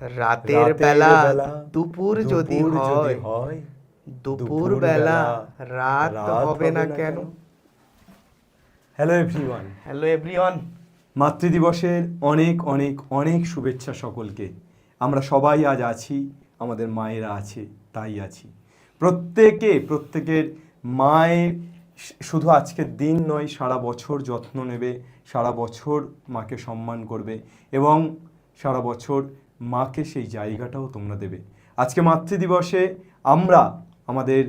রাতের বেলা দুপুর যদি হয় হয় দুপুর বেলা রাত হবে না কেন? হ্যালো এভরিওয়ান হ্যালো এভরিওয়ান মাতৃদিবসের অনেক অনেক অনেক শুভেচ্ছা সকলকে। আমরা সবাই আজ আছি আমাদের মায়েরা আছে তাই আছি। প্রত্যেকে প্রত্যেকের মায়ের শুধু আজকের দিন নয় সারা বছর যত্ন নেবে সারা বছর মাকে সম্মান করবে এবং সারা বছর মাকে সেই জায়গাটাও তোমরা দেবে। আজকে মাতৃদিবসে আমরা আমাদের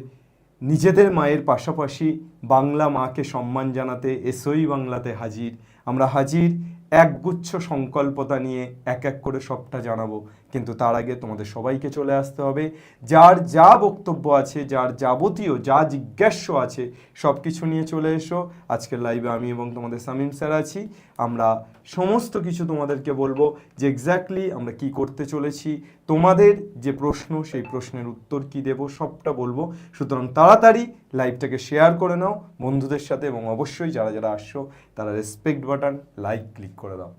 নিজেদের মায়ের পাশাপাশি বাংলা মাকে সম্মান জানাতে এসোই বাংলাতে হাজির। আমরা হাজির একগুচ্ছ সংকল্পতা নিয়ে এক এক করে সবটা জানাব। কিন্তু তার আগে তোমাদের সবাইকে চলে আসতে হবে। যার যা বক্তব্য আছে, যার যাবতীয় যা জিজ্ঞাস্য আছে সব কিছু নিয়ে চলে এসো। আজকের লাইভে আমি এবং তোমাদের সামিম স্যার আছি। আমরা সমস্ত কিছু তোমাদেরকে বলব যে এক্স্যাক্টলি আমরা কি করতে চলেছি, তোমাদের যে প্রশ্ন, সেই প্রশ্নের উত্তর কি দেব, সবটা বলব। সুতরাং তাড়াতাড়ি লাইভটাকে শেয়ার করে নাও বন্ধুদের সাথে এবং অবশ্যই যারা যারা আসছো, তারা রেসপেক্ট বাটন লাইক ক্লিক করে দাও।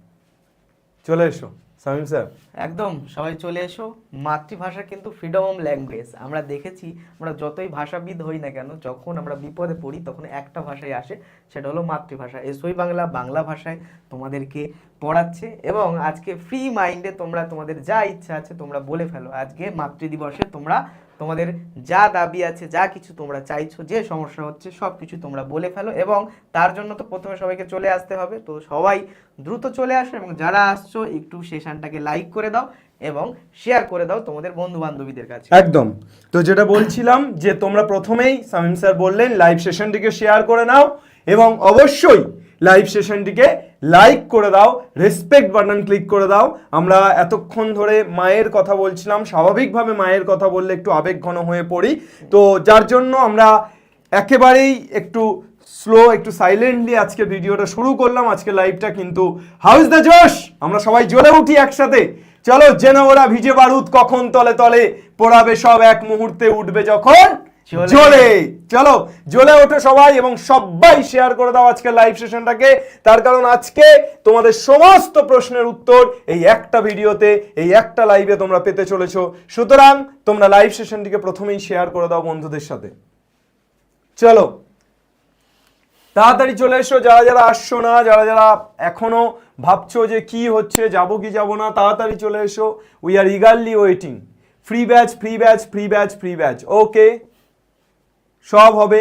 চলে এসো। সামিম স্যার? একদম, সবাই চলে এসো। মাতৃভাষা কিন্তু ফ্রিডম অফ ল্যাঙ্গুয়েজ আমরা দেখেছি, আমরা যতই ভাষাবিদ হই না কেন, যখন আমরা বিপদে পড়ি, তখন একটা ভাষায় আসে, সেটা হলো মাতৃভাষা। এসই বাংলা বাংলা ভাষায় তোমাদেরকে পড়াচ্ছে এবং আজকে ফ্রি মাইন্ডে তোমরা, তোমাদের যা ইচ্ছা আছে তোমরা বলে ফেলো। আজকে মাতৃদিবসে তোমরা তোমাদের যা দাবি আছে, যা কিছু তোমরা চাইছো, যে সমস্যা হচ্ছে সব কিছু তোমরা বলে ফেলো এবং তার জন্য তো প্রথমে সবাইকে চলে আসতে হবে। তো সবাই দ্রুত চলে আসো এবং যারা আসছো, একটু সেশনটাকে লাইক করে দাও এবং শেয়ার করে দাও তোমাদের বন্ধু বান্ধবীদের কাছে। একদম। তো যেটা বলছিলাম যে তোমরা প্রথমেই সামিম স্যার বললেন লাইভ সেশনটিকে শেয়ার করে নাও এবং অবশ্যই লাইভ সেশনটিকে লাইক করে দাও রেসপেক্ট বাটন ক্লিক করে দাও। আমরা এতক্ষণ ধরে মায়ের কথা বলছিলাম, স্বাভাবিকভাবে মায়ের কথা বললে একটু আবেগঘন হয়ে পড়ি। তো যার জন্য আমরা একেবারেই একটু স্লো একটু সাইলেন্টলি আজকে ভিডিওটা শুরু করলাম। আজকে লাইভটা কিন্তু হাউস দ্য জোশ আমরা সবাই জ্বলে উঠি একসাথে। চলো জেনে ওরা ভিজে বারুদ কখন তলে তলে পড়াবে, সব এক মুহূর্তে উঠবে যখন জ্বলে চলো। জ্বলে ওঠো সবাই এবং সবাই শেয়ার করে দাও আজকে লাইভ সেশনটাকে তার কারণ আজকে তোমাদের সমস্ত প্রশ্নের উত্তর এই একটা ভিডিওতে, এই একটা লাইভে তোমরা পেতে চলেছো। সুতরাং তোমরা লাইভ সেশনটিকে প্রথমেই শেয়ার করে দাও বন্ধুদের সাথে। চলো, তাড়াতাড়ি চলে এসো, যারা যারা আসছো না, যারা যারা এখনও ভাবছ যে কি হচ্ছে, যাব কি যাব না, তাড়াতাড়ি চলে এসো। We are eagerly waiting free batch free batch free batch free batch okay সব হবে।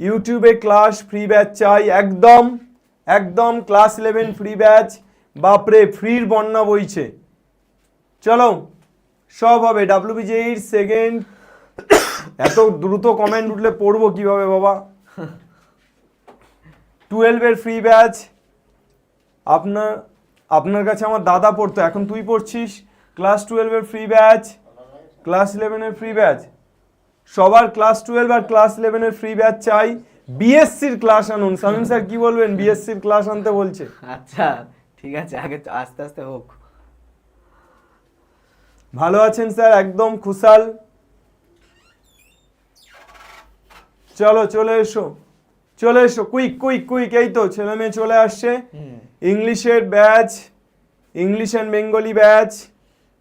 ইউটিউবে ক্লাস ফ্রি ব্যাচ চাই, একদম একদম ক্লাস ইলেভেন ফ্রি ব্যাচ বাপরে ফ্রির বন্যা বইছে। চলো, সব হবে। ডাব্লিউবিজেইর সেকেন্ড এত দ্রুত কমেন্ট উঠলে পড়ব কীভাবে বাবা? টুয়েলভের ফ্রি ব্যাচ আপনার আপনার কাছে আমার দাদা পড়তো, এখন তুই পড়ছিস? ক্লাস টুয়েলভের ফ্রি ব্যাচ ক্লাস ইলেভেনের ফ্রি ব্যাচ সবার ক্লাস টুয়েলভ আর ক্লাস ইলেভেনের ফ্রি ব্যাচ চাই। বিএসসির ক্লাস আনুন। সামিম স্যার কি বলবেন? বিএসসির ক্লাস আনতে বলছে। আচ্ছা ঠিক আছে আগে আস্তে আস্তে হোক। ভালো আছেন স্যার একদম খুশাল। চলো চলে এসো। চলে এসো কুইক কুইক কুইক এই তো ছেলে মেয়ে চলে আসছে। ইংলিশের batch English and Bengali batch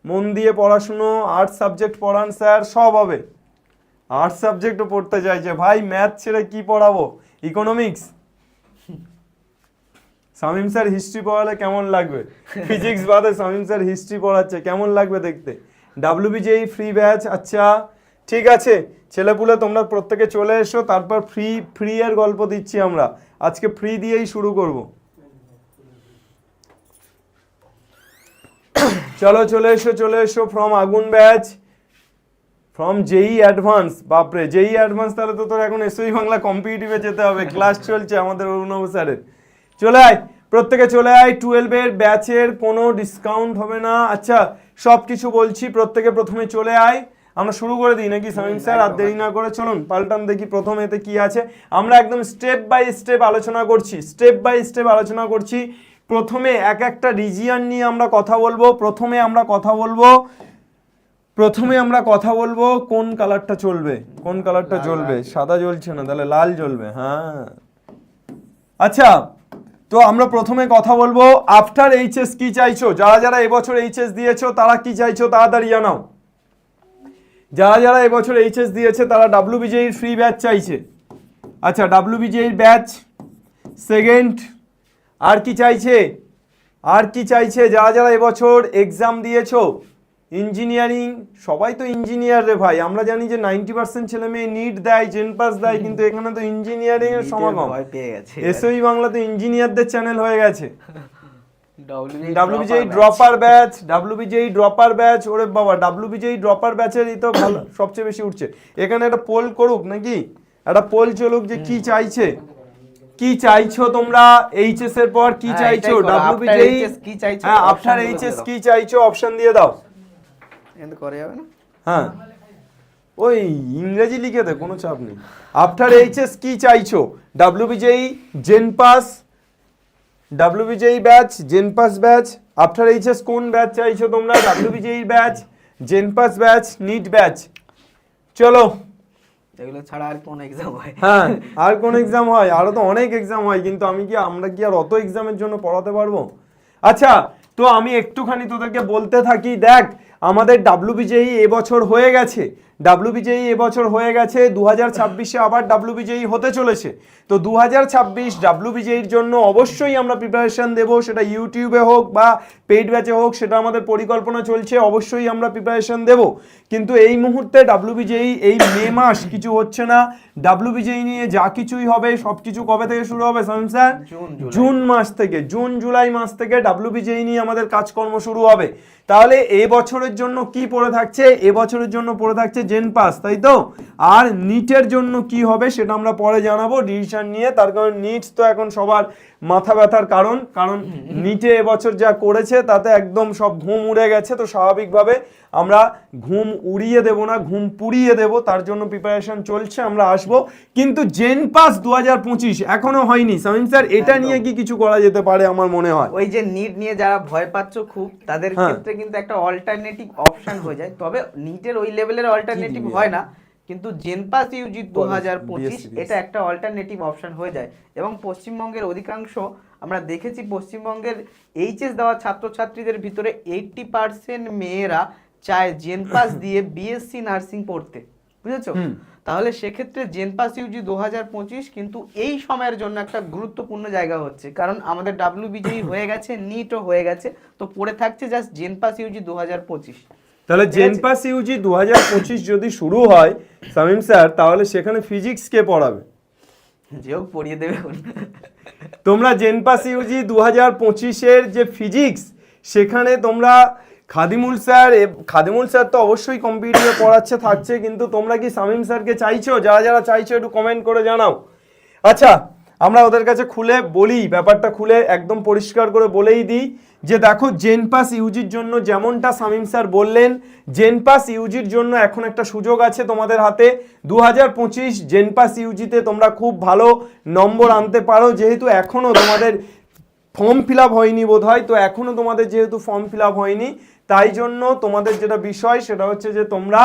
মন দিয়ে পড়াশুনো আর্টস সাবজেক্ট পড়ান স্যার সব হবে। আর্টস সাবজেক্টও পড়তে চাইছে ভাই, ম্যাথ ছেড়ে কি পড়াবো? ইকোনমিক্স সামিম স্যার হিস্ট্রি পড়ালে কেমন লাগবে? ফিজিক্স বাদে সামিম স্যার হিস্ট্রি পড়াচ্ছে, কেমন লাগবে দেখতে? ডাব্লিউবিজেই ফ্রি ব্যাচ আচ্ছা ঠিক আছে। ছেলেপুলে তোমরা প্রত্যেকে চলে এসো, তারপর ফ্রি ফ্রি এর গল্প দিচ্ছি আমরা। আজকে ফ্রি দিয়েই শুরু করব। চলো, চলে এসো চলে এসো from Agun batch from JEE advance বাপরে জেই অ্যাডভান্স তাহলে তো তোর এখন এসওই বাংলা কম্পিটিটিভে যেতে হবে ক্লাস চলছে আমাদের অরুণব স্যারের। চলে আয় প্রত্যেকে চলে আয় টুয়েলভের ব্যাচের কোনো ডিসকাউন্ট হবে না। আচ্ছা সব কিছু বলছি প্রত্যেকে প্রথমে চলে আয়। আমরা শুরু করে দিই নাকি সামিম স্যার? আর দেরি না করে চলুন পাল্টান দেখি প্রথম এতে কি আছে। আমরা একদম স্টেপ বাই স্টেপ আলোচনা করছি স্টেপ বাই স্টেপ আলোচনা করছি। প্রথমে এক একটা রিজিয়ান নিয়ে আমরা কথা বলব প্রথমে আমরা কথা বলব। প্রথমে আমরা কথা বলব কোন কালারটা চলবে কোন কালারটা জ্বলবে? সাদা জ্বলছে না? তাহলে লাল জ্বলবে হ্যাঁ। আচ্ছা তো আমরা প্রথমে কথা বলব আফটার এইচএস কি চাইছো? যারা যারা এবছর এইচএস দিয়েছ তারা কি চাইছো? তাড়াতাড়ি জানাও। যারা যারা এবছর এইচএস দিয়েছে তারা ডাব্লিউ বিজয়ীর ফ্রি ব্যাচ চাইছে। আচ্ছা ডাব্লিউ বিজয়ীর ব্যাচ সেকেন্ড আর কি চাইছে? আর কি চাইছে? যারা যারা এবছর এক্সাম দিয়েছ ইঞ্জিনিয়ারিং সবাই তো ইঞ্জিনিয়ার রে ভাই। আমরা জানি যে নাইনটি পার্সেন্ট ছেলে মেয়ে নিট দেয় জেন পাস দেয় কিন্তু এখানে তো ইঞ্জিনিয়ারিং এর সমাগম। এসওই বাংলা তো ইঞ্জিনিয়ারদের চ্যানেল হয়ে গেছে। WBJEE dropper batch WBJEE dropper batch ওরে বাবা ডাব্লিউবিজেই ড্রপার ব্যাচেরই তো ভালো সবচেয়ে বেশি উঠছে। এখানে একটা পোল করুক নাকি? একটা পোল চলুক যে কি চাইছে। কি চাইছো তোমরা? এইচএস এর পর কি হ্যাঁ, চাইছো? ডাব্লিউবিজেই কি চাইছো? হ্যাঁ আফটার এইচএস কি চাইছো? অপশন দিয়ে দাও। কিন্তু করে যাবে না। হ্যাঁ। ওই ইংরেজি লিখে দে কোনো চাপ নেই। আফটার এইচএস কি চাইছো? WBJEE gen pass WBJEE batch gen pass batch after HS কোন ব্যাচ চাইছো তোমরা? WBJEE batch gen pass batch NEET batch চলো। এগুলো ছাড়া আর কোন এক্সাম হয়? হ্যাঁ আর কোন এক্সাম হয়? আরও তো অনেক এক্সাম হয় কিন্তু আমি কি আমরা কি আর অত এক্সামের জন্য পড়াতে পারব? আচ্ছা তো আমি একটুখানি তোদেরকে বলতে থাকি দেখ আমাদের ডাব্লিউবিজেই এবছর হয়ে গেছে। ডাব্লিউবিজেই এবছর হয়ে গেছে দু হাজার ছাব্বিশে আবার ডাব্লিউবিজেই হতে চলেছে। তো দু হাজার ছাব্বিশ ডাব্লিউবিজেইর জন্য অবশ্যই আমরা প্রিপারেশান দেবো সেটা ইউটিউবে হোক বা পেইড ব্যাচে হোক সেটা আমাদের পরিকল্পনা চলছে অবশ্যই আমরা প্রিপারেশন দেব। কিন্তু এই মুহূর্তে ডাব্লিউবিজেই এই মে মাস কিছু হচ্ছে না। ডাব্লিউবিজেই নিয়ে যা কিছুই হবে সব কিছু কবে থেকে শুরু হবে স্যার জুন, মাস থেকে জুন জুলাই মাস থেকে ডাব্লিউবিজেই নিয়ে আমাদের কাজকর্ম শুরু হবে। তাহলে এ বছরের জন্য কি পড়ে থাকছে? এ বছরের জন্য পড়ে থাকছে জেন পাস তাই তো? আর নিটের জন্য কি হবে সেটা আমরা পরে জানাব। ডিসিশন নিয়ে, তার কারণ নিট তো এখন সবার মাথা ব্যথার কারণ কারণ নিটে এবছর যা করেছে তাতে একদম সব ঘুম উড়ে গেছে তো স্বাভাবিকভাবে আমরা ঘুম উড়িয়ে দেব না ঘুম পুড়িয়ে দেব তার জন্য প্রিপারেশন চলছে আমরা আসব। কিন্তু জেন পাস দু হাজার পঁচিশ এখনও হয়নি। সামিম স্যার এটা নিয়ে কি কিছু করা যেতে পারে আমার মনে হয়? ওই যে নিট নিয়ে যারা ভয় পাচ্ছ খুব তাদের হ্যাঁ। ক্ষেত্রে কিন্তু একটা অল্টারনেটিভ অপশন হয়ে যায়। তবে নিটের ওই লেভেলের অল্টারনেটিভ হয় না। কিন্তু জেনপাস ইউজি দু হাজার পঁচিশ এটা একটা অল্টারনেটিভ অপশন হয়ে যায়। এবং পশ্চিমবঙ্গের অধিকাংশ আমরা দেখেছি পশ্চিমবঙ্গের এইচএস দেওয়া ছাত্রছাত্রীদের ভিতরে এইটটি পার্সেন্ট মেয়েরা চায় জেনপাস দিয়ে বিএসসি নার্সিং পড়তে। বুঝেছ? তাহলে সেক্ষেত্রে জেনপাস ইউজি দু হাজার পঁচিশ কিন্তু এই সময়ের জন্য একটা গুরুত্বপূর্ণ জায়গা হচ্ছে। কারণ আমাদের ডাব্লিউ বিজয়ী হয়ে গেছে নিটও হয়ে গেছে তো পড়ে থাকছে জাস্ট জেনপাস ইউজি দু হাজার পঁচিশ। তাহলে ঠিক আছে। জেন পাস ইউজি দু হাজার পঁচিশ যদি শুরু হয় সামিম স্যার তাহলে সেখানে ফিজিক্স কে পড়াবে যে হোক পড়িয়ে দেবে। তোমরা জেনপাস ইউজি দু হাজার পঁচিশের যে ফিজিক্স সেখানে তোমরা খাদিমুল স্যার খাদিমুল স্যার তো অবশ্যই কম্পিউটারে পড়াচ্ছে থাকছে কিন্তু তোমরা কি সামিম স্যারকে চাইছো যারা যারা চাইছো একটু কমেন্ট করে জানাও আচ্ছা আমরা ওদের কাছে খুলে বলি, ব্যাপারটা খুলে একদম পরিষ্কার করে বলেই দিই যে দেখো জেনপাস ইউজির জন্য যেমনটা সামিম স্যার বললেন জেনপাস ইউজির জন্য এখন একটা সুযোগ আছে তোমাদের হাতে। দু হাজার পঁচিশ জেনপাস ইউজিতে তোমরা খুব ভালো নম্বর আনতে পারো, যেহেতু এখনও তোমাদের ফর্ম ফিল আপ হয়নি বোধ হয় তো এখনও তোমাদের যেহেতু ফর্ম ফিল আপ হয়নি, তাই জন্য তোমাদের যেটা বিষয় সেটা হচ্ছে যে তোমরা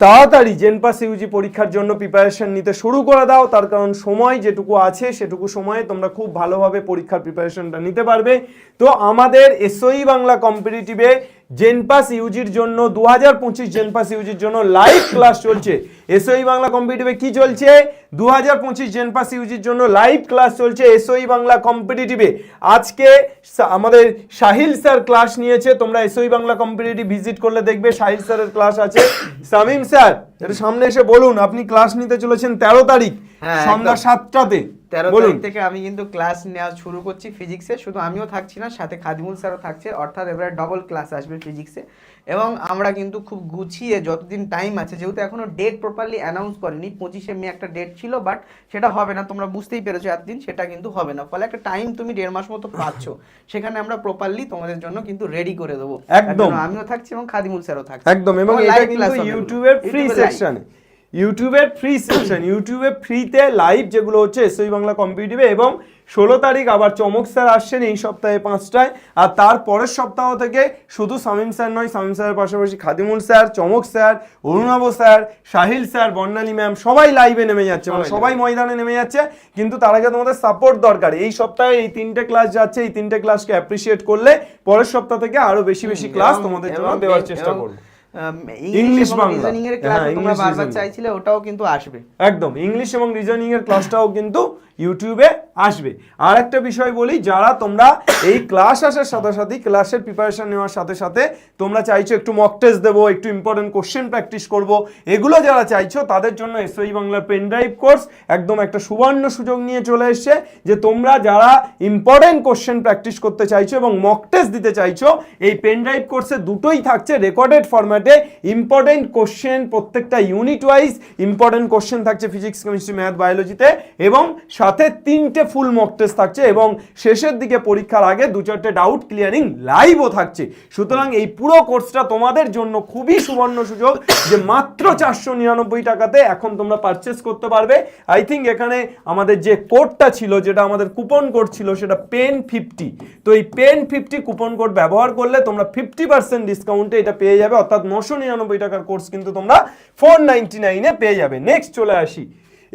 তাড়াতাড়ি জেনপাস ইউজি পরীক্ষার জন্য প্রিপারেশন নিতে শুরু করে দাও। তার কারণ সময় যেটুকু আছে, সেটুকু সময়ে তোমরা খুব ভালোভাবে পরীক্ষার প্রিপারেশনটা নিতে পারবে। তো আমাদের এসওই বাংলা কম্পিটিটিভে জেনপাস ইউজির জন্য দু হাজার পঁচিশ জেনপাস ইউজির জন্য লাইভ ক্লাস চলছে। এসওই বাংলা কম্পিটিভে কি চলছে? দু হাজার পঁচিশ জেনপাস ইউজির জন্য লাইভ ক্লাস চলছে এসওই বাংলা কম্পিটিটিভে আজকে আমাদের সাহিল স্যার ক্লাস নিয়েছে, তোমরা এসওই বাংলা কম্পিটিটিভ ভিজিট করলে দেখবে, সাহিল স্যারের ক্লাস আছে। সামিম স্যার এটা সামনে এসে বলুন আপনি ক্লাস নিতে চলেছেন তেরো তারিখ হ্যাঁ, সন্ধ্যা সাতটাতে। তেরো তারিখ থেকে আমি কিন্তু ক্লাস নেওয়া শুরু করছি ফিজিক্সে শুধু আমিও থাকছি না সাথে খাদিমুল স্যারও থাকছে অর্থাৎ এবারে ডবল ক্লাস আসবে ফিজিক্সে এবং আমরা কিন্তু খুব গুছিয়ে যতদিন টাইম আছে যেহেতু এখনও ডেট প্রপারলি অ্যানাউন্স করেনি পঁচিশে মে একটা ডেট ছিল বাট সেটা হবে না তোমরা বুঝতেই পেরেছ এতদিন সেটা কিন্তু হবে না। ফলে একটা টাইম তুমি দেড় মাস মতো পাচ্ছ সেখানে আমরা প্রপারলি তোমাদের জন্য কিন্তু রেডি করে দেবো। একদম। আমিও থাকছি এবং খাদিমুল স্যারও থাকছে। একদম এবং এবং এটা কিন্তু ইউটিউবের ফ্রি সেকশনে ইউটিউবের ফ্রি সেকশন ইউটিউবে ফ্রিতে লাইভ যেগুলো হচ্ছে এসওই বাংলা কম্পিটিটিভে এবং ষোলো তারিখ আবার চমক স্যার আসছেন এই সপ্তাহে পাঁচটায়। আর তার পরের সপ্তাহ থেকে শুধু সামিম স্যার নয় সামিম স্যারের পাশাপাশি Khadimul sir Chamak sir Arunabh sir Sahil sir Barnali ma'am সবাই লাইভে নেমে যাচ্ছে। মানে সবাই ময়দানে নেমে যাচ্ছে। কিন্তু তার আগে তোমাদের সাপোর্ট দরকার। এই সপ্তাহে এই তিনটে ক্লাস যাচ্ছে এই তিনটে ক্লাসকে অ্যাপ্রিসিয়েট করলে পরের সপ্তাহ থেকে আরও বেশি বেশি ক্লাস তোমাদের জন্য দেওয়ার চেষ্টা করব। ইংলিশ ইংলিশ রিজনিং এর ক্লাস হ্যাঁ, তোমরা বারবার চাইছিলে ওটাও কিন্তু আসবে। একদম ইংলিশ এবং রিজনিং এর ক্লাসটাও কিন্তু ইউটিউবে আসবে। আর একটা বিষয় বলি, যারা তোমরা এই ক্লাস আসার সাথে সাথে ক্লাসের প্রিপারেশন নেওয়ার সাথে সাথে তোমরা চাইছো একটু মক টেস্ট দেবো, একটু ইম্পর্টেন্ট কোশ্চেন প্র্যাকটিস করব, এগুলো যারা চাইছো তাদের জন্য এসওই বাংলার পেন ড্রাইভ কোর্স একদম একটা সুবর্ণ সুযোগ নিয়ে চলে এসছে যে তোমরা যারা ইম্পর্টেন্ট কোশ্চেন প্র্যাকটিস করতে চাইছো এবং মক টেস্ট দিতে চাইছো, এই পেন ড্রাইভ কোর্সে দুটোই থাকছে রেকর্ডেড ফরম্যাটে ইম্পর্টেন্ট কোশ্চেন প্রত্যেকটা ইউনিট ওয়াইজ ইম্পর্টেন্ট কোশ্চেন থাকছে ফিজিক্স কেমিস্ট্রি ম্যাথ বায়োলজিতে এবং সাথে তিনটে ফুল মক টেস্ট থাকছে এবং শেষের দিকে পরীক্ষার আগে দু চারটে ডাউট ক্লিয়ারিং লাইভও থাকছে। সুতরাং এই পুরো কোর্সটা তোমাদের জন্য খুবই সুবর্ণ সুযোগ যে মাত্র চারশো নিরানব্বই টাকাতে এখন তোমরা পারচেস করতে পারবে। আই থিঙ্ক এখানে আমাদের যে কোডটা ছিল, যেটা আমাদের কুপন কোড ছিল, সেটা পেন ফিফটি তো এই পেন ফিফটি কুপন কোড ব্যবহার করলে তোমরা ফিফটি পার্সেন্ট ডিসকাউন্টে এটা পেয়ে যাবে। অর্থাৎ নশো নিরানব্বই টাকার কোর্স কিন্তু তোমরা ফোর নাইনটি নাইনে পেয়ে যাবে। নেক্সট চলে আসি।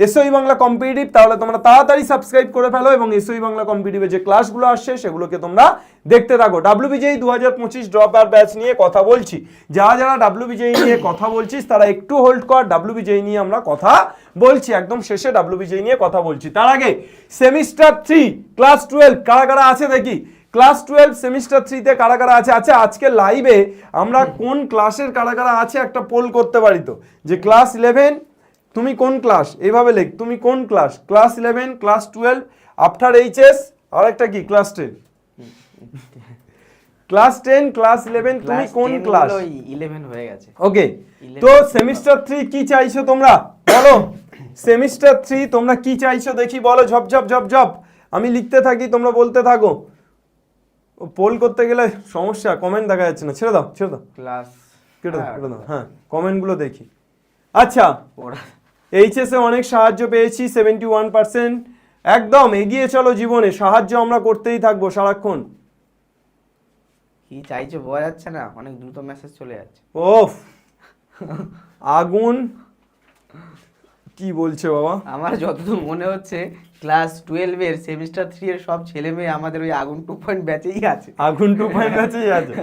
এসওই বাংলা কম্পিটিভ তাহলে তোমরা তাড়াতাড়ি সাবস্ক্রাইব করে ফেলো এবং এসওই বাংলা কম্পিটিভে যে ক্লাসগুলো আসছে, সেগুলোকে তোমরা দেখতে থাকো। ডাব্লিউবিজেই দু হাজার পঁচিশ ড্রপ আর ব্যাচ নিয়ে কথা বলছি। যারা যারা ডাব্লিউবিজেই নিয়ে কথা বলছিস, তারা একটু হোল্ড কর ডাব্লিউবিজেই নিয়ে আমরা কথা বলছি। একদম শেষে ডাব্লিউবিজেই নিয়ে কথা বলছি। তার আগে সেমিস্টার থ্রি ক্লাস টুয়েলভ কারা কারা আছে দেখি? ক্লাস টুয়েলভ সেমিস্টার থ্রিতে কারা কারা আছে? আচ্ছা আজকে লাইভে আমরা কোন ক্লাসের কারা কারা আছে একটা পোল করতে পারি তো? যে ক্লাস ইলেভেন তুমি কোন ক্লাস এইভাবে লেখ। তুমি কোন class class eleven class twelve after HS আর একটা কি? Class ten class ten class eleven তুমি কোন ক্লাস ইলেভেন হয়ে গেছে। ওকে তো সেমিস্টার থ্রি কি চাইছো তোমরা? বলো। সেমিস্টার থ্রি তোমরা কি চাইছো? দেখি বলো ঝপ ঝপ ঝপ ঝপ। আমি লিখতে থাকি তোমরা বলতে থাকো। পোল করতে গেলে সমস্যা কমেন্ট দেখা যাচ্ছে না। ছেড়ে দাও ছেড়ে দাও। ক্লাস কেটে দাও কেটে দাও। হ্যাঁ কমেন্টগুলো দেখি। আচ্ছা। ওরা এইচএসে অনেক সাহায্য পেয়েছি সেভেন্টি ওয়ান পার্সেন্ট একদম এগিয়ে চলো জীবনে সাহায্য আমরা করতেই থাকব সারাক্ষণ। কি চাইছো বোঝা যাচ্ছে না অনেক দ্রুত মেসেজ চলে যাচ্ছে। ওফ আগুন। কি বলছে বাবা? আমার যতদূর মনে হচ্ছে ক্লাস টুয়েলভের সেমিস্টার থ্রি এর সব ছেলে মেয়ে আমাদের ওই আগুন টু পয়েন্ট ব্যাচেই আছে। আগুন টু পয়েন্ট ব্যাচেই আছে।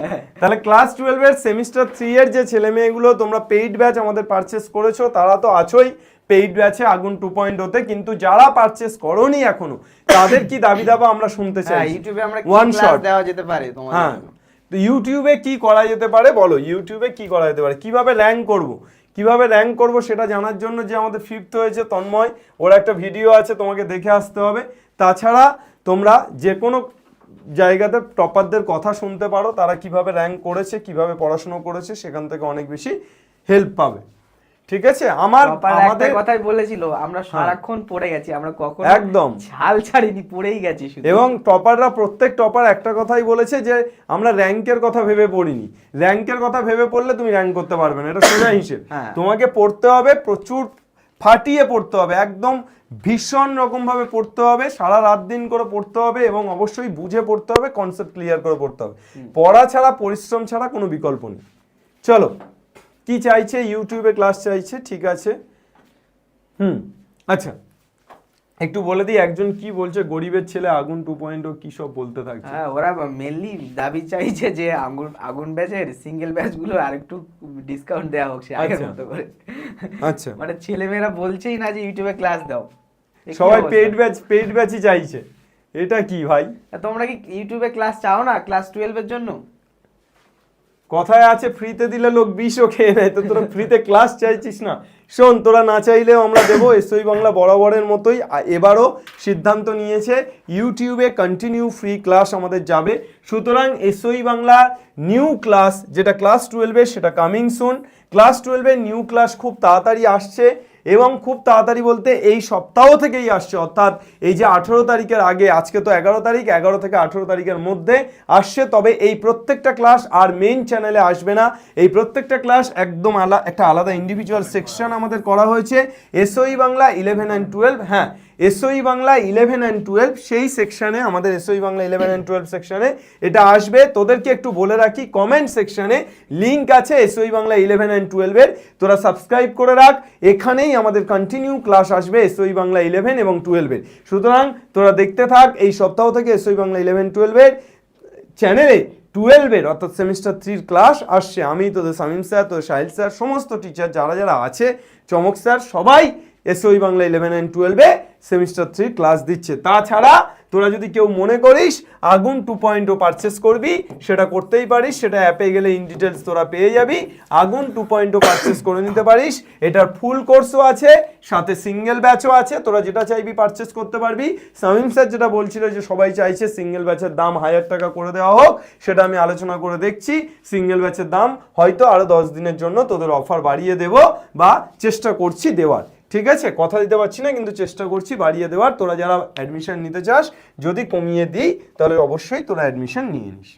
তাহলে ক্লাস টুয়েলভের সেমিস্টার থ্রি এর যে ছেলে মেয়েগুলো তোমরা পেইড ব্যাচ আমাদের পারচেস করেছ তারা তো আছোই পেইড ব্যাচে আগুন টু পয়েন্ট হতে কিন্তু যারা পারচেস করোনি এখনও তাদের কি দাবি দাবা আমরা শুনতে হ্যাঁ চাই ইউটিউবে আমরা ওয়ান শট দেওয়া যেতে পারে তোমাদের হ্যাঁ। তো ইউটিউবে কি করা যেতে পারে বলো? ইউটিউবে কি করা যেতে পারে? কীভাবে র্যাঙ্ক করব? কীভাবে র্যাঙ্ক করব সেটা জানার জন্য যে আমাদের ফিফথ হয়েছে তন্ময়, ওর একটা ভিডিও আছে, তোমাকে দেখে আসতে হবে। তাছাড়া তোমরা যে কোনো জায়গাতে টপারদের কথা শুনতে পারো, তারা কীভাবে র্যাঙ্ক করেছে, কীভাবে পড়াশুনো করেছে, সেখান থেকে অনেক বেশি হেল্প পাবে। ঠিক আছে? আমার আমাদের কথাই বলেছিল আমরা সারাক্ষণ পড়ে গেছি আমরা কখন একদম। ছাল ছাড়িনি পড়েই গেছি শুধু। এবং টপাররা প্রত্যেক টপার একটা কথাই বলেছে যে আমরা র্যাঙ্কের কথা ভেবে পড়িনি। র্যাঙ্কের কথা ভেবে পড়লে তুমি র্যাঙ্ক করতে পারবে না এটা সোজা হিসেব। হ্যাঁ। তোমাকে পড়তে হবে প্রচুর ফাটিয়ে পড়তে হবে একদম ভীষণ রকম ভাবে পড়তে হবে সারা রাত দিন করে পড়তে হবে এবং অবশ্যই বুঝে পড়তে হবে কনসেপ্ট ক্লিয়ার করে পড়তে হবে। পড়া ছাড়া পরিশ্রম ছাড়া কোনো বিকল্প নেই। চলো। কি চাইছে? ইউটিউবে ক্লাস চাইছে ঠিক আছে। হুম আচ্ছা। একটু বলে দিই একজন কি বলছে? গরিবের ছেলে আগুন টু পয়েন্ট ও কি সব বলতে থাকছে? হ্যাঁ ওরা মেনলি দাবি চাইছে যে আগুন আগুন ব্যাচের সিঙ্গেল ব্যাচগুলো আরেকটু ডিসকাউন্ট দেওয়া হোক সে আগের আচ্ছা। মতো করে। আচ্ছা। মানে ছেলেমেয়েরা বলছেই না যে ইউটিউবে ক্লাস দাও। সবাই? পেড ব্যাচ পেড ব্যাচই চাইছে। এটা কি ভাই? তোমরা কি ইউটিউবে ক্লাস চাও না? ক্লাস টুয়েলভের জন্য? কথায় আছে, ফ্রিতে দিলে লোক বিষও খেয়ে নেয়। তো তোরা ফ্রিতে ক্লাস চাইছিস না। শোন, তোরা না চাইলেও আমরা দেবো এসই বাংলা বরাবরের মতোই। এবারও সিদ্ধান্ত নিয়েছে, ইউটিউবে কন্টিনিউ ফ্রি ক্লাস আমাদের যাবে। সুতরাং এসই বাংলা নিউ ক্লাস যেটা ক্লাস টুয়েলভে সেটা কামিং সুন ক্লাস টুয়েলভে নিউ ক্লাস খুব তাড়াতাড়ি আসছে। এবং খুব তাড়াতাড়ি বলতে এই সপ্তাহ থেকেই আসছে, অর্থাৎ এই যে আঠেরো তারিখের আগে, আজকে তো এগারো তারিখ, এগারো থেকে আঠেরো তারিখের মধ্যে আসছে, তবে এই প্রত্যেকটা ক্লাস আর মেইন চ্যানেলে আসবে না। এই প্রত্যেকটা ক্লাস একদম আলা, একটা আলাদা ইন্ডিভিজুয়াল সেকশন আমাদের করা হয়েছে। SOE Bangla eleven and twelve হ্যাঁ SOE Bangla eleven and twelve সেই সেকশানে আমাদের SOE Bangla eleven and twelve সেকশানে এটা আসবে। তোদেরকে একটু বলে রাখি কমেন্ট সেকশানে লিঙ্ক আছে এসওই বাংলা ইলেভেন অ্যান্ড টুয়েলভের তোরা সাবস্ক্রাইব করে রাখ। এখানেই আমাদের কন্টিনিউ ক্লাস আসবে এসওই বাংলা ইলেভেন এবং টুয়েলভের সুতরাং তোরা দেখতে থাক, এই সপ্তাহ থেকে এসওই বাংলা ইলেভেন টুয়েলভের চ্যানেলে টুয়েলভের অর্থাৎ সেমিস্টার থ্রির ক্লাস আসছে। আমি, তোদের সামিম স্যার, তোদের সাহিল স্যার, সমস্ত টিচার যারা যারা আছে, চমক স্যার, সবাই এসওই বাংলা ইলেভেন অ্যান্ড টুয়েলভে সেমিস্টার থ্রি ক্লাস দিচ্ছে। তাছাড়া তোরা যদি কেউ মনে করিস আগুন টু পয়েন্ট ও পারচেস করবি, সেটা করতেই পারিস, সেটা অ্যাপে গেলে ইন ডিটেলস তোরা পেয়ে যাবি। আগুন টু পয়েন্ট ও পারচেস করে নিতে পারিস, এটার ফুল কোর্সও আছে, সাথে সিঙ্গেল ব্যাচও আছে, তোরা যেটা চাইবি পারচেস করতে পারবি। সামিম স্যার যেটা বলছিল যে সবাই চাইছে সিঙ্গেল ব্যাচের দাম হাজার টাকা করে দেওয়া হোক, সেটা আমি আলোচনা করে দেখছি। সিঙ্গেল ব্যাচের দাম হয়তো আরও দশ দিনের জন্য তোদের অফার বাড়িয়ে দেব বা চেষ্টা করছি দেওয়ার। ঠিক আছে, কথা দিতে পারছি না, কিন্তু চেষ্টা করছি বাড়িয়ে দেওয়ার। তোরা যারা অ্যাডমিশন নিতে চাস, যদি কমিয়ে দিই, তাহলে অবশ্যই তোরা অ্যাডমিশন নিয়ে নিস।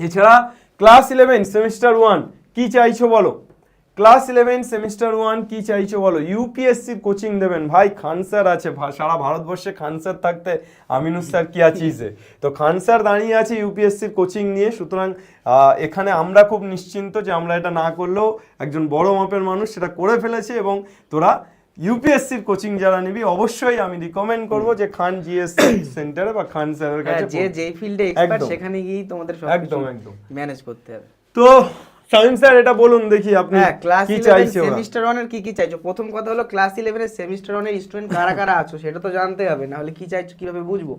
এছাড়া ক্লাস ইলেভেন সেমিস্টার ওয়ান কি চাইছো বলো? ক্লাস ইলেভেন সেমিস্টার ওয়ান কি চাইছো বলো ইউপিএসসির কোচিং দেবেন ভাই খান স্যার আছে সারা ভারতবর্ষে খান স্যার থাকতে আমিনুস স্যার কি আছিস তো খান স্যার দাঁড়িয়ে আছে ইউপিএসসির কোচিং নিয়ে সুতরাং এখানে আমরা খুব নিশ্চিন্ত যে আমরা এটা না করলেও একজন বড় মাপের মানুষ সেটা করে ফেলেছে এবং তোরা ইউপিএসসির কোচিং যারা নিবি অবশ্যই আমি রিকমেন্ড করব যে খান জিএস সেন্টারে বা খান স্যারের হ্যাঁ, কাছে যে পড়তে। যেই ফিল্ডে এক্সপার্ট। সেখানে গিয়েই তোমাদের সব একদম, একদম। ম্যানেজ করতে হবে তো সাইন্স স্যার এটা বলুন দেখি আপনি হ্যাঁ ক্লাস কি চাইছো সেমিস্টার ওরা সেমিস্টার ওয়ানের কি কি চাইছো? প্রথম কথা হলো ক্লাস ইলেভেনের সেমিস্টার ওয়ানের স্টুডেন্ট কারা কারা আছো সেটা তো জানতে হবে না হলে কি চাইছো কীভাবে বুঝব?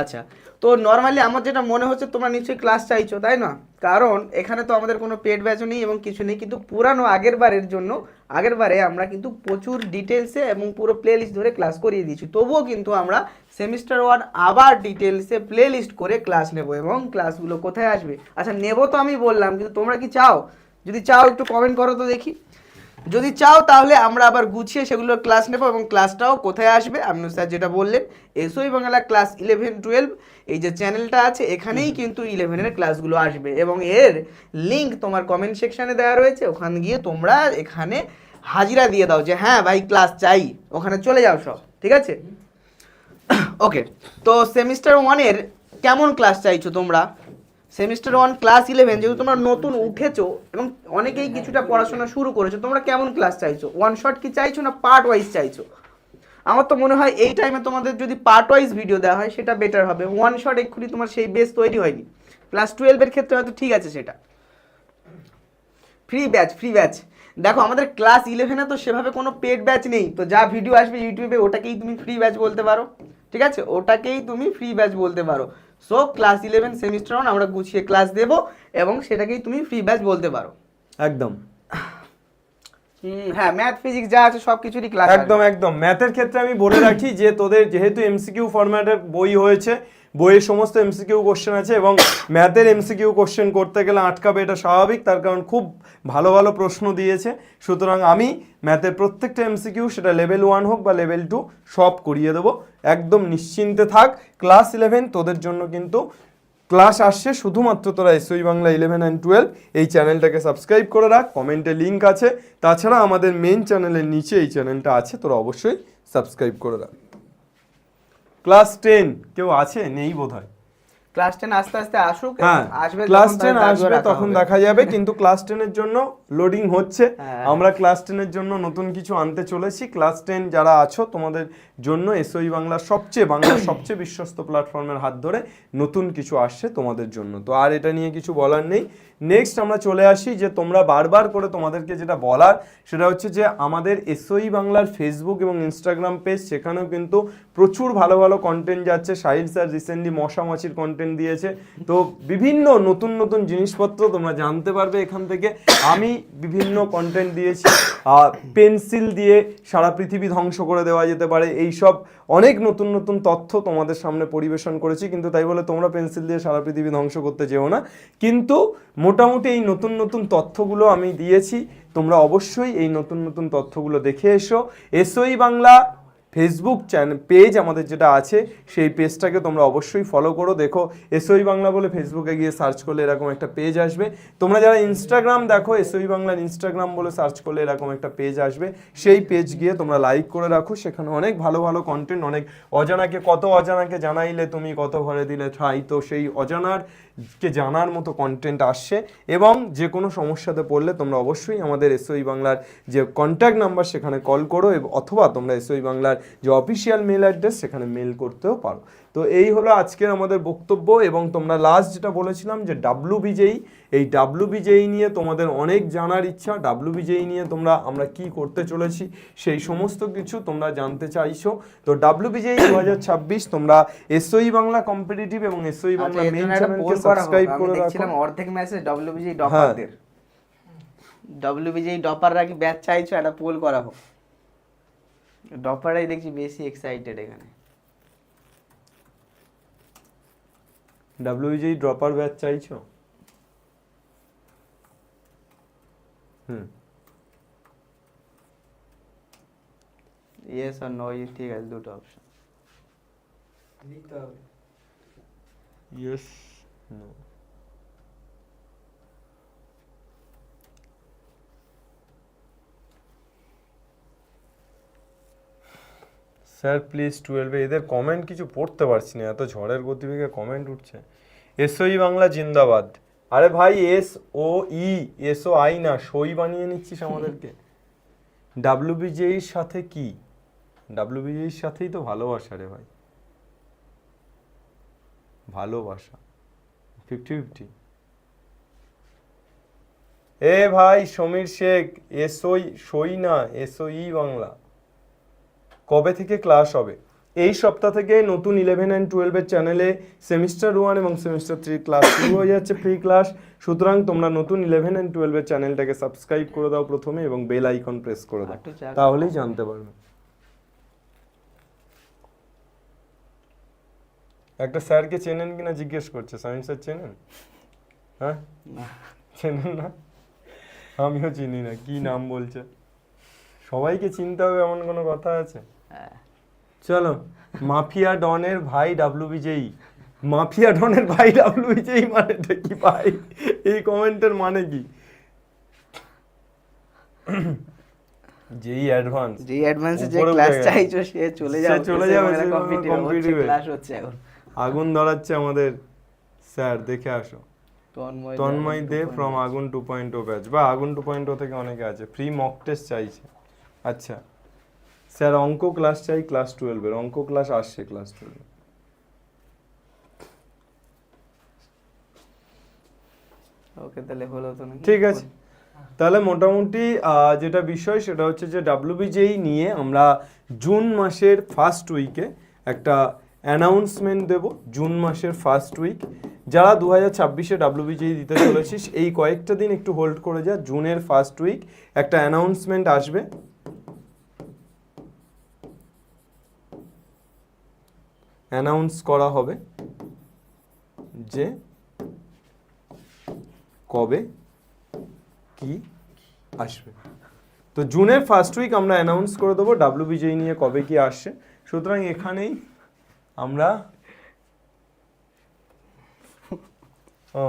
আচ্ছা তো নর্মালি আমার যেটা মনে হচ্ছে তোমরা নিশ্চয়ই ক্লাস চাইছো, তাই না? কারণ এখানে তো আমাদের কোনো পেড ব্যাচও নেই এবং কিছু নেই, কিন্তু পুরানো আগের বারের জন্য, আগের বারে আমরা কিন্তু প্রচুর ডিটেলসে এবং পুরো প্লে লিস্ট ধরে ক্লাস করিয়ে দিয়েছি। তবুও কিন্তু আমরা সেমিস্টার ওয়ান আবার ডিটেলসে প্লে লিস্ট করে ক্লাস নেব এবং ক্লাসগুলো কোথায় আসবে? আচ্ছা নেব তো আমি বললাম, কিন্তু তোমরা কি চাও? যদি চাও একটু কমেন্ট করো তো দেখি। যদি চাও তাহলে আমরা আবার গুছিয়ে সেগুলোর ক্লাস নেব এবং ক্লাসটাও কোথায় আসবে? আপনি স্যার যেটা বললেন SOE Bangla class eleven twelve এই যে চ্যানেলটা আছে এখানেই কিন্তু ইলেভেনের ক্লাসগুলো আসবে। এবং এর লিঙ্ক তোমার কমেন্ট সেকশানে দেওয়া রয়েছে ওখান গিয়ে তোমরা এখানে হাজিরা দিয়ে দাও যে হ্যাঁ ভাই ক্লাস চাই। ওখানে চলে যাও সব। ঠিক আছে? ওকে তো সেমিস্টার ওয়ানের কেমন ক্লাস চাইছো তোমরা? সেমিস্টার ওয়ান ক্লাস ইলেভেন যেহেতু তোমরা নতুন উঠেছো এবং অনেকেই কিছুটা পড়াশোনা শুরু করেছ, তোমরা কেমন ক্লাস চাইছো? ওয়ান শট কি চাইছো না পার্ট ওয়াইজ চাইছো? আমার তো মনে হয় এই টাইমে তোমাদের যদি পার্ট ওয়াইজ ভিডিও দেওয়া হয়, সেটা বেটার হবে। ওয়ান শট এক্ষুনি তোমার সেই বেস তৈরি হয়নি। ক্লাস টুয়েলভের ক্ষেত্রে হয়তো ঠিক আছে সেটা। ফ্রি ব্যাচ ফ্রি ব্যাচ দেখো, আমাদের ক্লাস ইলেভেনে তো সেভাবে কোনো পেড ব্যাচ নেই। তো যা ভিডিও আসবে ইউটিউবে ওটাকেই তুমি ফ্রি ব্যাচ বলতে পারো। ঠিক আছে? ওটাকেই তুমি ফ্রি ব্যাচ বলতে পারো। So class eleven semester one আমরা গুছিয়ে ক্লাস দেব এবং সেটাকেই তুমি ফ্রি ব্যাচ বলতে পারো। একদম। হ্যাঁ ম্যাথ ফিজিক্স যা আছে সব কিছুরই ক্লাস একদম একদম। ম্যাথের ক্ষেত্রে আমি বলে রাখি যে তোদের যেহেতু এমসিকিউ ফরম্যাটের বই হয়েছে বইয়ের সমস্ত এমসিকিউ কোশ্চেন আছে এবং ম্যাথের এমসিকিউ কোশ্চেন করতে গেলে আটকাবে, এটা স্বাভাবিক। তার কারণ খুব ভালো ভালো প্রশ্ন দিয়েছে। সুতরাং আমি ম্যাথের প্রত্যেকটা এমসিকিউ সেটা লেভেল ওয়ান হোক বা লেভেল টু সব করিয়ে দেবো। একদম নিশ্চিন্তে থাক। ক্লাস ইলেভেন তোদের জন্য কিন্তু ক্লাস আসছে। শুধুমাত্র তোরা SE Bangla eleven and twelve এই চ্যানেলটাকে সাবস্ক্রাইব করে রাখ। কমেন্টে লিঙ্ক আছে। তাছাড়া আমাদের মেন চ্যানেলের নিচে এই চ্যানেলটা আছে। তোরা অবশ্যই সাবস্ক্রাইব করে রাখ। ক্লাস টেন কেউ আছে? নেই বোধ হয় ক্লাস টেন আস্তে আস্তে আসুক হ্যাঁ আসবে ক্লাস টেন আসবে তখন দেখা যাবে কিন্তু ক্লাস টেনের জন্য লোডিং হচ্ছে। হ্যাঁ। আমরা ক্লাস টেনের জন্য নতুন কিছু আনতে চলেছি। ক্লাস টেন যারা আছো তোমাদের জন্য এসওই বাংলার সবচেয়ে বাংলার সবচেয়ে বিশ্বস্ত প্ল্যাটফর্মের হাত ধরে নতুন কিছু আসছে তোমাদের জন্য। তো আর এটা নিয়ে কিছু বলার নেই। নেক্সট আমরা চলে আসি যে তোমরা বারবার করে তোমাদেরকে যেটা বলার, সেটা হচ্ছে যে আমাদের এসওই বাংলার ফেসবুক এবং ইনস্টাগ্রাম পেজ সেখানেও কিন্তু প্রচুর ভালো ভালো কন্টেন্ট যাচ্ছে। সাহিল স্যার রিসেন্টলি মশা মাছির কন্টেন্ট দিয়েছে। তো বিভিন্ন নতুন নতুন জিনিসপত্র তোমরা জানতে পারবে এখান থেকে। আমি বিভিন্ন কন্টেন্ট দিয়েছি। পেন্সিল দিয়ে সারা পৃথিবী ধ্বংস করে দেওয়া যেতে পারে। এই সব অনেক নতুন নতুন তথ্য তোমাদের সামনে পরিবেশন করেছি। কিন্তু তাই বলে তোমরা পেন্সিল দিয়ে সারা পৃথিবী ধ্বংস করতে যেও না। কিন্তু মোটামুটি এই নতুন নতুন তথ্যগুলো আমি দিয়েছি। তোমরা অবশ্যই এই নতুন নতুন তথ্যগুলো দেখে এসো। SOE Bangla Facebook channel page আমাদের যেটা আছে, সেই পেজটাকে তোমরা অবশ্যই ফলো করো। দেখো এসওই বাংলা বলে ফেসবুকে গিয়ে সার্চ করলে এরকম একটা পেজ আসবে। তোমরা যারা ইনস্টাগ্রাম দেখো এসওই বাংলার ইনস্টাগ্রাম বলে সার্চ করলে এরকম একটা পেজ আসবে। সেই পেজ গিয়ে তোমরা লাইক করে রাখো। সেখানে অনেক ভালো ভালো কন্টেন্ট অনেক অজানাকে, কত অজানাকে জানাইলে তুমি, কত ঘরে দিলে ঠাই, তো সেই অজানার কে জানার মতো কন্টেন্ট আসছে। এবং যে কোনো সমস্যাতে পড়লে তোমরা অবশ্যই আমাদের এসওই বাংলার যে কন্ট্যাক্ট নাম্বার সেখানে কল করো। অথবা তোমরা এসওই বাংলার যে অফিসিয়াল মেল অ্যাড্রেস সেখানে মেল করতেও পারো। তো এই হলো আজকের আমাদের বক্তব্য এবং তোমরা লাস্ট যেটা বলেছিলাম যে ডাব্লু বিজেই এই ডাব্লু বিজেই নিয়ে তোমাদের অনেক জানার ইচ্ছা। ডাব্লু বিজেই নিয়ে তোমরা আমরা কি করতে চলেছি সেই সমস্ত কিছু তোমরা জানতে চাইছো। তো ডাব্লু বিজেই দু হাজার ছাব্বিশ তোমরা এসওই বাংলা কম্পিটিটিভ এবং এসওই বাংলা আচ্ছা, এর মেন চ্যানেলকে। সাবস্ক্রাইব করে রাখো। অর্ধেক মেসেজ ডব্লিউবিজি হ্যাঁ। ডপারদের ডব্লিউবিজি ডপাররা কি ব্যাচ চাইছো? একটা পোল করা হোক। ডপাররাই দেখছি বেশি এক্সাইটেড এখানে। ডাব্লিউ বিজেই ড্রপার ব্যাচ চাইছো? হুম। ইয়েস আর নো ঠিক আছে দুটো অপশন লিখতে হবে ইয়েস নো স্যার প্লিজ টুয়েলভে এদের কমেন্ট কিছু পড়তে পারছি না, এত ঝড়ের গতিবেগে কমেন্ট উঠছে। এসওই বাংলা জিন্দাবাদ। আরে ভাই S O E S O I না, সই বানিয়ে নিচ্ছিস আমাদেরকে। ডাব্লিউবিজেইর সাথে কি? ডাব্লিউবিজেইর সাথেই তো ভালোবাসা রে ভাই। ভালোবাসা। ফিফটি ফিফটি এ ভাই, সমীর শেখ, এসওই, সই না, এসওই বাংলা। কবে থেকে ক্লাস হবে? এই সপ্তাহ থেকে নতুন ইলেভেন অ্যান্ড টুয়েলভের চ্যানেলে সেমিস্টার ওয়ান এবং সেমিস্টার থ্রি ক্লাস শুরু হয়ে যাচ্ছে ফ্রি ক্লাস সুতরাং তোমরা নতুন ইলেভেন অ্যান্ড টুয়েলভের চ্যানেলটাকে সাবস্ক্রাইব করে দাও প্রথমে এবং বেল আইকন প্রেস করে দাও। তাহলেই জানতে পারবে। একটা স্যারকে চেনেন কিনা জিজ্ঞেস করছে সায়েন্স স্যার চেনেন? হ্যাঁ? চেনেন না? আমিও চিনি না কি নাম বলছে? সবাইকে চিনতে হবে এমন কোনো কথা আছে। চলো মাফিয়া ডনের ভাই ডাব্লু বিজয়ী মাফিয়া ডনের ভাই ডাব্লু বিজয়ী মানেটা কি ভাই? এই কমেন্টের মানে কি? যেই অ্যাডভান্স। যে অ্যাডভান্সে যে ক্লাস চাইছো সে চলে যাবে। চলে যাবে, কম্পিটিটিভ ক্লাস হচ্ছে এখন। আগুন ধরাচ্ছে আমাদের স্যার দেখে আসো। তন্ময় তন্ময় দে ফ্রম আগুন টু পয়েন্ট ও ব্যাচ বা আগুন টু পয়েন্ট ও থেকে অনেকে আছে। ফ্রি মক টেস্ট চাইছে। আচ্ছা। স্যার অঙ্ক ক্লাস চাই ক্লাস টুয়েলভের অঙ্ক ক্লাস আসছে ক্লাস টুয়েলভে ওকে তাহলে হলো তো ঠিক আছে। তাহলে মোটামুটি যেটা বিষয় সেটা হচ্ছে যে ডাব্লিউবিজেই নিয়ে আমরা জুন মাসের ফার্স্ট উইকে একটা অ্যানাউন্সমেন্ট দেব। জুন মাসের ফার্স্ট উইক যারা দু হাজার ছাব্বিশে ডাব্লিউবিজেই দিতে চলেছিস এই কয়েকটা দিন একটু হোল্ড করে যা। জুনের ফার্স্ট উইক একটা অ্যানাউন্সমেন্ট আসবে। অ্যানাউন্স করা হবে যে কবে কি আসবে। তো জুনের ফার্স্ট উইক আমরা অ্যানাউন্স করে দেবো ডাব্লিউবিজেই নিয়ে কবে কি আসছে। সুতরাং এখানেই আমরা ও,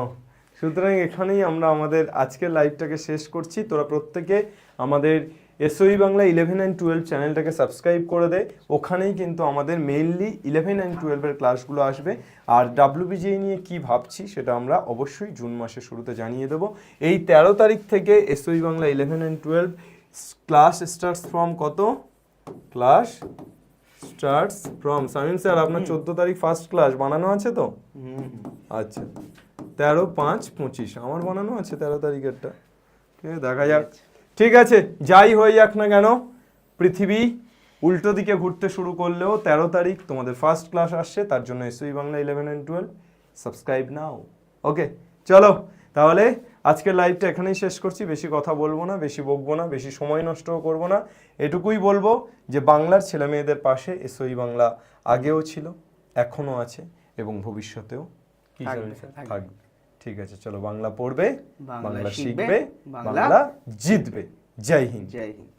সুতরাং এখানেই আমরা আমাদের আজকের লাইভটাকে শেষ করছি। তোরা প্রত্যেকে আমাদের SOE Bangla eleven and twelve চ্যানেলটাকে সাবস্ক্রাইব করে দেয় ওখানেই কিন্তু আমাদের মেইনলি ইলেভেন অ্যান্ড টুয়েলভের ক্লাসগুলো আসবে। আর ডাব্লিউবিজিএ নিয়ে কি ভাবছি সেটা আমরা অবশ্যই জুন মাসের শুরুতে জানিয়ে দেবো। এই তেরো তারিখ থেকে SOE Bangla eleven and twelve class starts from কত? Class starts from Samim sir আপনার চোদ্দ তারিখ ফার্স্ট ক্লাস বানানো আছে তো? আচ্ছা। তেরো পাঁচ পঁচিশ। আমার বানানো আছে তেরো তারিখেরটা। ঠিক আছে দেখা যাক। ঠিক আছে যাই হয়ে যাক না কেন পৃথিবী উল্টো দিকে ঘুরতে শুরু করলেও তেরো তারিখ তোমাদের ফার্স্ট ক্লাস আসছে তার জন্য SOE Bangla eleven and twelve subscribe now okay চলো তাহলে আজকের লাইভটা এখানেই শেষ করছি বেশি কথা বলব না বেশি বকবো না বেশি সময় নষ্টও করব না এটুকুই বলব যে বাংলার ছেলে মেয়েদের পাশে এসওই বাংলা আগেও ছিল এখনও আছে এবং ভবিষ্যতেও কি থাকবে, ঠিক আছে চলো বাংলা পড়বে বাংলা শিখবে, বাংলা জিতবে। জয় হিন্দ। জয় হিন্দ।